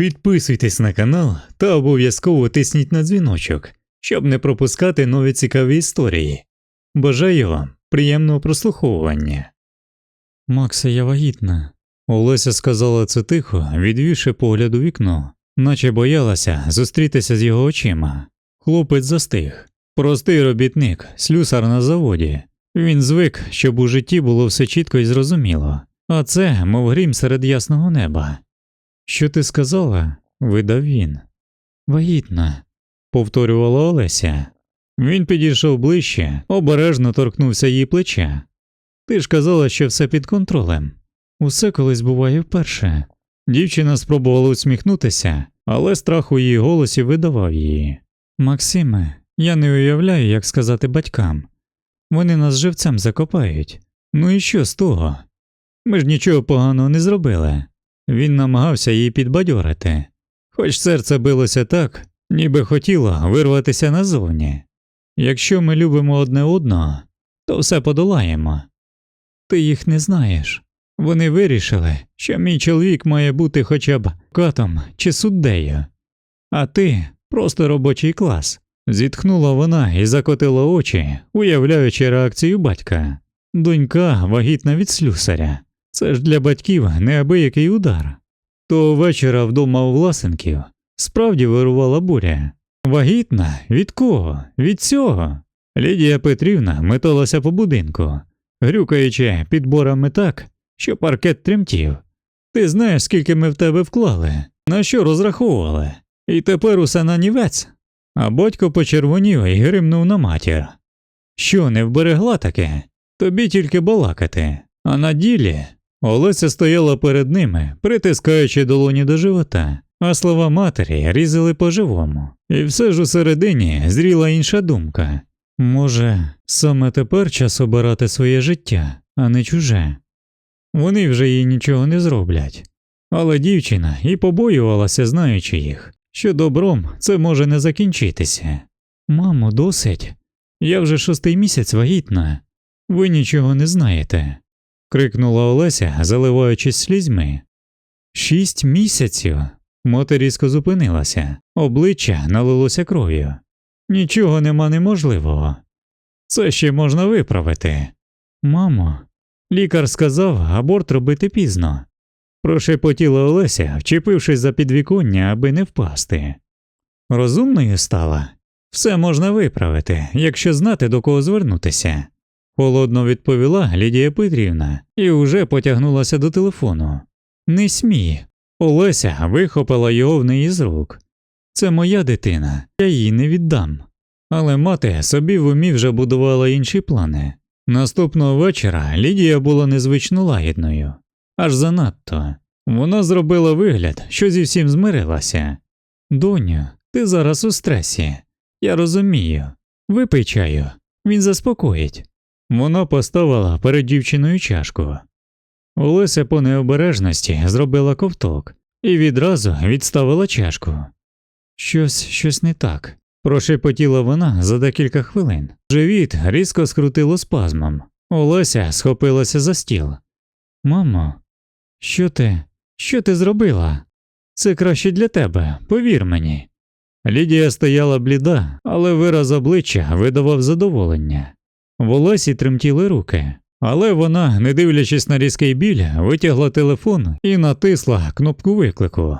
Підписуйтесь на канал та обов'язково тисніть на дзвіночок, щоб не пропускати нові цікаві історії. Бажаю вам приємного прослуховування. Макса, я вагітна. Олеся сказала це тихо, відвівши погляд у вікно, наче боялася зустрітися з його очима. Хлопець застиг. Простий робітник, слюсар на заводі. Він звик, щоб у житті було все чітко і зрозуміло, а це, мов грім серед ясного неба. Що ти сказала? видав він. Вагітна, повторювала Олеся. Він підійшов ближче, обережно торкнувся її плеча. Ти ж казала, що все під контролем. Усе колись буває вперше. Дівчина спробувала усміхнутися, але страх у її голосі видавав її. Максиме, я не уявляю, як сказати батькам. Вони нас живцем закопають. Ну і що з того? Ми ж нічого поганого не зробили. Він намагався її підбадьорити, хоч серце билося так, ніби хотіло вирватися назовні. Якщо ми любимо одне одного, то все подолаємо. Ти їх не знаєш. Вони вирішили, що мій чоловік має бути хоча б катом чи суддею, а ти просто робочий клас. Зітхнула вона і закотила очі, уявляючи реакцію батька. Донька вагітна від слюсаря. Це ж для батьків неабиякий удар. То вечора вдома у власенків справді вирувала буря. Вагітна? Від кого? Від цього? Лідія Петрівна металася по будинку, грюкаючи підборами так, що паркет тремтів. Ти знаєш, скільки ми в тебе вклали, на що розраховували, і тепер усе на нівець. А батько почервонів і гримнув на матір. Що, не вберегла таке? Тобі тільки балакати. А на ділі Олеся стояла перед ними, притискаючи долоні до живота, а слова матері різали по-живому. І все ж усередині зріла інша думка. Може, саме тепер час обирати своє життя, а не чуже. Вони вже їй нічого не зроблять. Але дівчина і побоювалася, знаючи їх, що добром це може не закінчитися. Мамо, досить. Я вже шостий місяць вагітна. Ви нічого не знаєте. Крикнула Олеся, заливаючись слізьми. Шість місяців. Мати різко зупинилася, обличчя налилося кров'ю. Нічого нема неможливого. Це ще можна виправити. Мамо, лікар сказав аборт робити пізно. Прошепотіла Олеся, вчепившись за підвіконня, аби не впасти. Розумною стала. Все можна виправити, якщо знати до кого звернутися. Холодно відповіла Лідія Петрівна і уже потягнулася до телефону. Не смій. Олеся вихопила його в неї з рук. Це моя дитина, я її не віддам. Але мати собі в умі вже будувала інші плани. Наступного вечора Лідія була незвично лагідною, аж занадто. Вона зробила вигляд, що зі всім змирилася. Доню, ти зараз у стресі. Я розумію. Випий чаю, він заспокоїть. Вона поставила перед дівчиною чашку. Олеся по необережності зробила ковток і відразу відставила чашку. Щось щось не так, прошепотіла вона за декілька хвилин. Живіт різко скрутило спазмом. Олеся схопилася за стіл. Мамо, що ти? Що ти зробила? Це краще для тебе, повір мені. Лідія стояла бліда, але вираз обличчя видавав задоволення. В Олесі тремтіли руки, але вона, не дивлячись на різкий біль, витягла телефон і натисла кнопку виклику.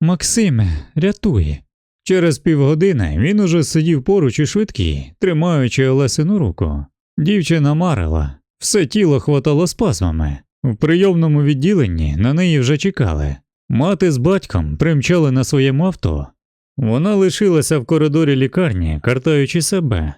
Максиме, рятуй. Через півгодини він уже сидів поруч у швидкій, тримаючи Олесину руку. Дівчина марила, все тіло хватало спазмами. В прийомному відділенні на неї вже чекали. Мати з батьком примчали на своєму авто. Вона лишилася в коридорі лікарні, картаючи себе.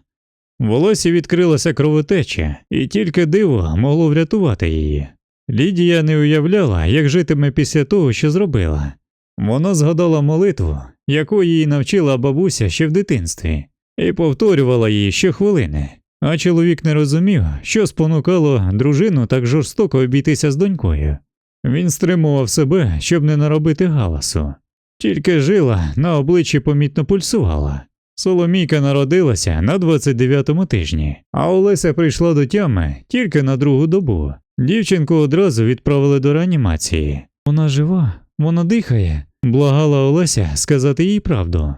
В Олесі відкрилася кровотеча, і тільки диво могло врятувати її. Лідія не уявляла, як житиме після того, що зробила. Вона згадала молитву, яку їй навчила бабуся ще в дитинстві, і повторювала її щохвилини. А чоловік не розумів, що спонукало дружину так жорстоко обійтися з донькою. Він стримував себе, щоб не наробити галасу. Тільки жила на обличчі помітно пульсувала. Соломійка народилася на 29-му тижні, а Олеся прийшла до тями тільки на другу добу. Дівчинку одразу відправили до реанімації. Вона жива, вона дихає, Благала Олеся сказати їй правду.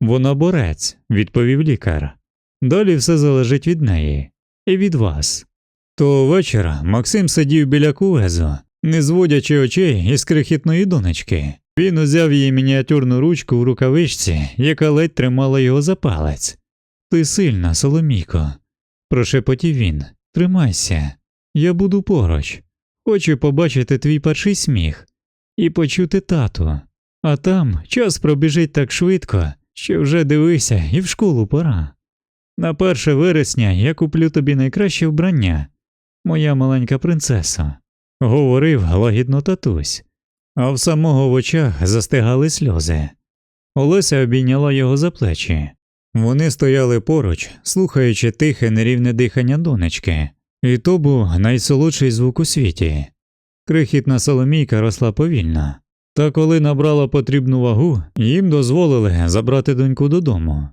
Вона борець, відповів лікар. Далі все залежить від неї і від вас. Того вечора Максим сидів біля куезу, не зводячи очей із крихітної донечки. Він узяв її мініатюрну ручку в рукавичці, яка ледь тримала його за палець. Ти сильна, Соломійко, прошепотів він. Тримайся, я буду поруч. Хочу побачити твій перший сміх і почути тату. А там час пробіжить так швидко, що вже дивися, і в школу пора. На перше вересня я куплю тобі найкраще вбрання, моя маленька принцеса, говорив лагідно татусь, а в самого в очах застигали сльози. Олеся обійняла його за плечі. Вони стояли поруч, слухаючи тихе нерівне дихання донечки, і то був найсолодший звук у світі. Крихітна соломійка росла повільно, та коли набрала потрібну вагу, їм дозволили забрати доньку додому.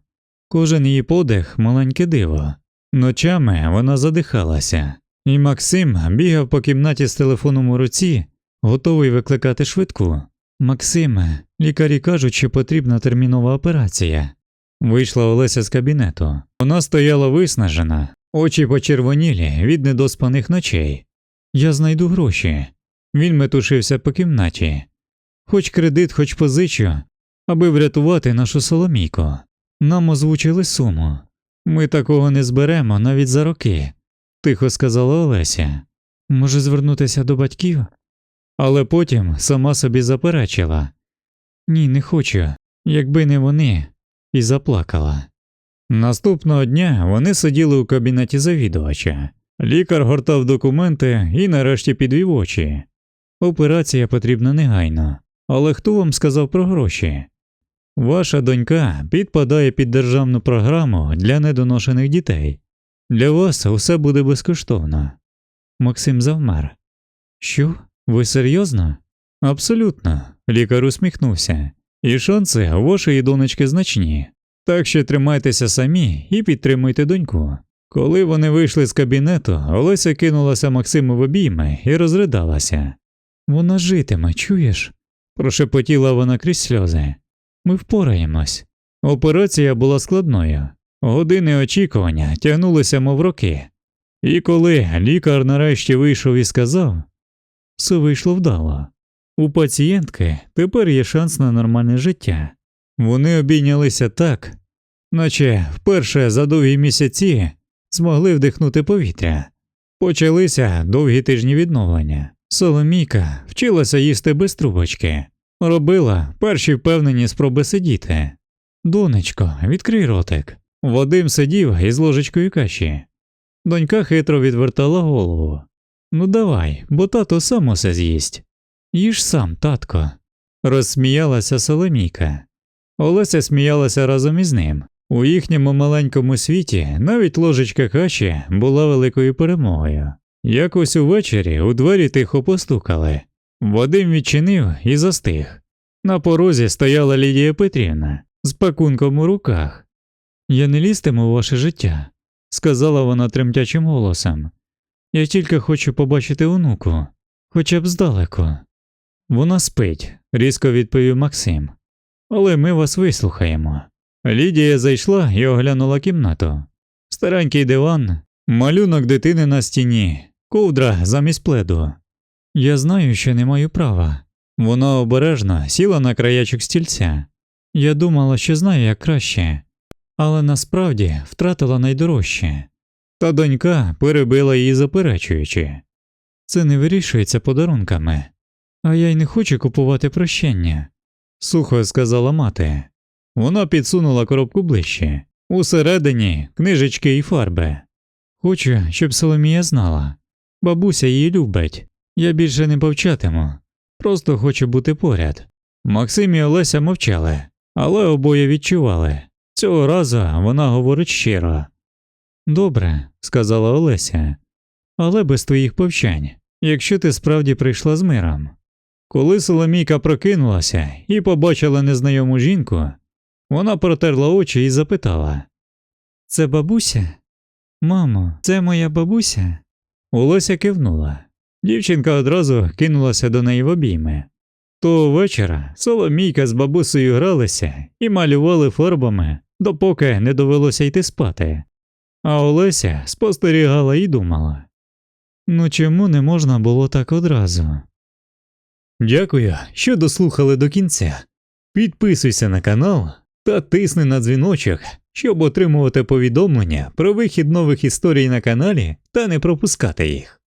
Кожен її подих маленьке диво. Ночами вона задихалася, і Максим бігав по кімнаті з телефоном у руці, готовий викликати швидку. Максиме, лікарі кажуть, що потрібна термінова операція. Вийшла Олеся з кабінету. Вона стояла виснажена, очі почервонілі від недоспаних ночей. Я знайду гроші. Він метушився по кімнаті. Хоч кредит, хоч позичу, аби врятувати нашу соломійку. Нам озвучили суму. Ми такого не зберемо навіть за роки, тихо сказала Олеся. Може звернутися до батьків? Але потім сама собі заперечила Ні, не хочу, якби не вони, і заплакала. Наступного дня вони сиділи у кабінеті завідувача. Лікар гортав документи і нарешті підвів очі. Операція потрібна негайно. Але хто вам сказав про гроші? Ваша донька підпадає під державну програму для недоношених дітей. Для вас усе буде безкоштовно. Максим завмер. Що? Ви серйозно? Абсолютно. Лікар усміхнувся. І шанси вашої донечки значні. Так що тримайтеся самі і підтримуйте доньку. Коли вони вийшли з кабінету, Олеся кинулася Максиму в обійми і розридалася. Вона житиме, чуєш? прошепотіла вона крізь сльози. Ми впораємось. Операція була складною. Години очікування тягнулися, мов роки. І коли лікар нарешті вийшов і сказав, все вийшло вдало. У пацієнтки тепер є шанс на нормальне життя. Вони обійнялися так, наче вперше за довгі місяці змогли вдихнути повітря. Почалися довгі тижні відновлення. Соломійка вчилася їсти без трубочки, робила перші впевнені спроби сидіти. Донечко, відкрий ротик. Вадим сидів із ложечкою каші. Донька хитро відвертала голову. Ну давай, бо тато сам усе з'їсть. Їж сам, татко. Розсміялася Соломійка. Олеся сміялася разом із ним. У їхньому маленькому світі навіть ложечка каші була великою перемогою. Якось увечері у двері тихо постукали. Вадим відчинив і застиг. На порозі стояла Лідія Петрівна з пакунком у руках. Я не лізтиму у ваше життя, сказала вона тремтячим голосом. Я тільки хочу побачити онуку, хоча б здалеку. Вона спить, різко відповів Максим. Але ми вас вислухаємо. Лідія зайшла і оглянула кімнату. Старенький диван, малюнок дитини на стіні, ковдра замість пледу. Я знаю, що не маю права. Вона обережно сіла на краячок стільця. Я думала, що знаю як краще, але насправді втратила найдорожче. Та донька перебила її заперечуючи. Це не вирішується подарунками, а я й не хочу купувати прощення, сухо сказала мати. Вона підсунула коробку ближче. Усередині книжечки і фарби. Хочу, щоб Соломія знала. Бабуся її любить. Я більше не повчатиму. Просто хочу бути поряд. Максим і Олеся мовчали, але обоє відчували. Цього разу вона говорить щиро. Добре, сказала Олеся, але без твоїх повчань, якщо ти справді прийшла з миром. Коли Соломійка прокинулася і побачила незнайому жінку, вона протерла очі і запитала Це бабуся? Мамо, це моя бабуся? Олеся кивнула. Дівчинка одразу кинулася до неї в обійми. Того вечора Соломійка з бабусею гралися і малювали фарбами, допоки не довелося йти спати. А Олеся спостерігала і думала ну чому не можна було так одразу? Дякую, що дослухали до кінця. Підписуйся на канал та тисни на дзвіночок, щоб отримувати повідомлення про вихід нових історій на каналі та не пропускати їх.